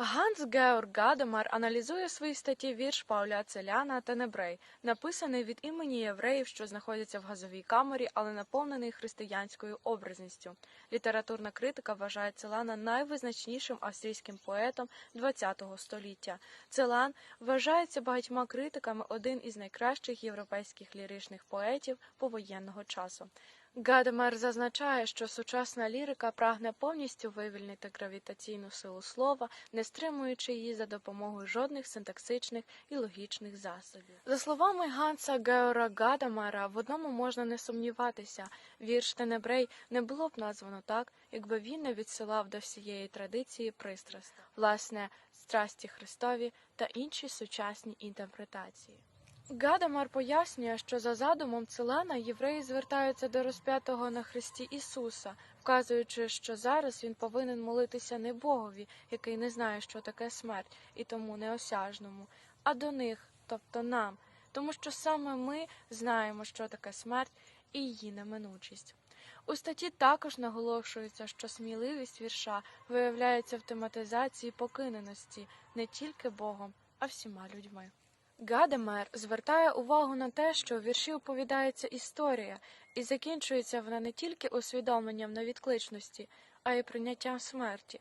Ганс Георг Гадамар аналізує в своїй статті вірш Пауля Целяна Тенебрей, написаний від імені євреїв, що знаходяться в газовій камері, але наповнений християнською образністю. Літературна критика вважає Целана найвизначнішим австрійським поетом ХХ століття. Целан вважається багатьма критиками один із найкращих європейських ліричних поетів повоєнного часу. Гадамер зазначає, що сучасна лірика прагне повністю вивільнити гравітаційну силу слова, не стримуючи її за допомогою жодних синтаксичних і логічних засобів. За словами Ганса Геора Гадамера, в одному можна не сумніватися: вірш Тенебрей не було б названо так, якби він не відсилав до всієї традиції пристраста, власне, страсті Христові та інші сучасні інтерпретації. Гадамар пояснює, що за задумом Целана євреї звертаються до розп'ятого на Христі Ісуса, вказуючи, що зараз він повинен молитися не Богові, який не знає, що таке смерть, і тому неосяжному, а до них, тобто нам, тому що саме ми знаємо, що таке смерть і її неминучість. У статті також наголошується, що сміливість вірша виявляється в тематизації покиненості не тільки Богом, а всіма людьми. Гадамер звертає увагу на те, що у вірші оповідається історія, і закінчується вона не тільки усвідомленням невідкличності, а й прийняттям смерті.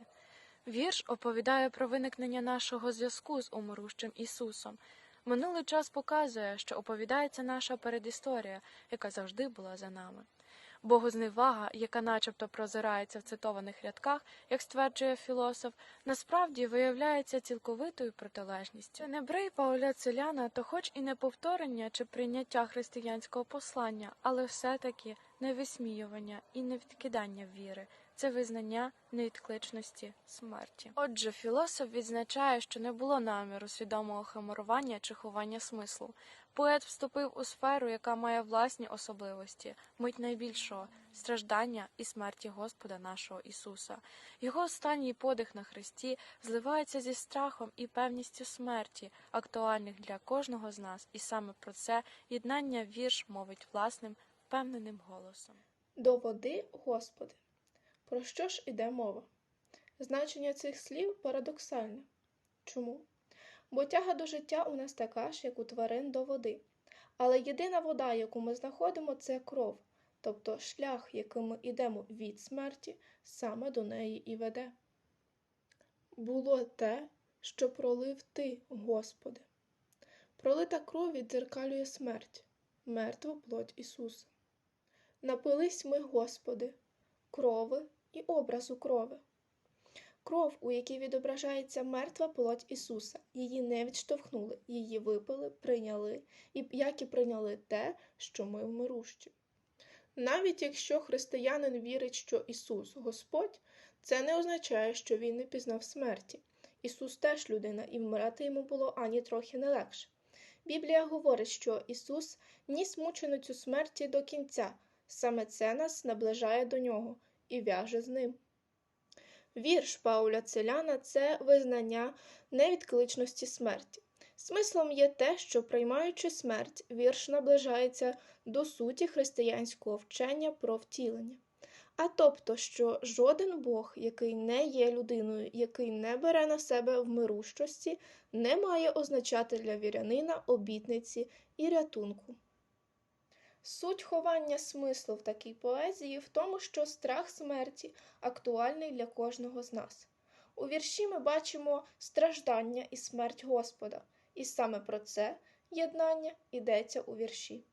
Вірш оповідає про виникнення нашого зв'язку з умирущим Ісусом. Минулий час показує, що оповідається наша передісторія, яка завжди була за нами. Богозневага, яка начебто прозирається в цитованих рядках, як стверджує філософ, насправді виявляється цілковитою протилежністю. Небрей Пауля Целяна то хоч і не повторення чи прийняття християнського послання, але все-таки не висміювання і не відкидання віри, це визнання невідкличності смерті. Отже, філософ відзначає, що не було наміру свідомого хаморування чи ховання смислу. Поет вступив у сферу, яка має власні особливості, мить найбільшого страждання і смерті Господа нашого Ісуса. Його останній подих на Христі зливається зі страхом і певністю смерті, актуальних для кожного з нас, і саме про це єднання вірш мовить власним впевненим голосом. До води, Господи. Про що ж іде мова? Значення цих слів парадоксальне. Чому? Бо тяга до життя у нас така ж, як у тварин до води. Але єдина вода, яку ми знаходимо, це кров, тобто шлях, яким ми йдемо від смерті, саме до неї і веде. Було те, що пролив ти, Господи. Пролита кров віддзеркалює смерть, мертву плоть Ісуса. Напились ми, Господи, крови і образу крови. Кров, у якій відображається мертва плоть Ісуса, її не відштовхнули, її випили, прийняли, і як і прийняли те, що ми вмирущі. Навіть якщо християнин вірить, що Ісус Господь, це не означає, що Він не пізнав смерті. Ісус теж людина, і вмирати йому було ані трохи не легше. Біблія говорить, що Ісус ніс мученицю смерті до кінця, саме це нас наближає до нього і в'яже з ним. Вірш Пауля Целяна це визнання невідкличності смерті. Смислом є те, що, приймаючи смерть, вірш наближається до суті християнського вчення про втілення. А тобто, що жоден Бог, який не є людиною, який не бере на себе вмирущості, не має означати для вірянина обітниці і рятунку. Суть ховання смислу в такій поезії в тому, що страх смерті актуальний для кожного з нас. У вірші ми бачимо страждання і смерть Господа, і саме про це єднання йдеться у вірші.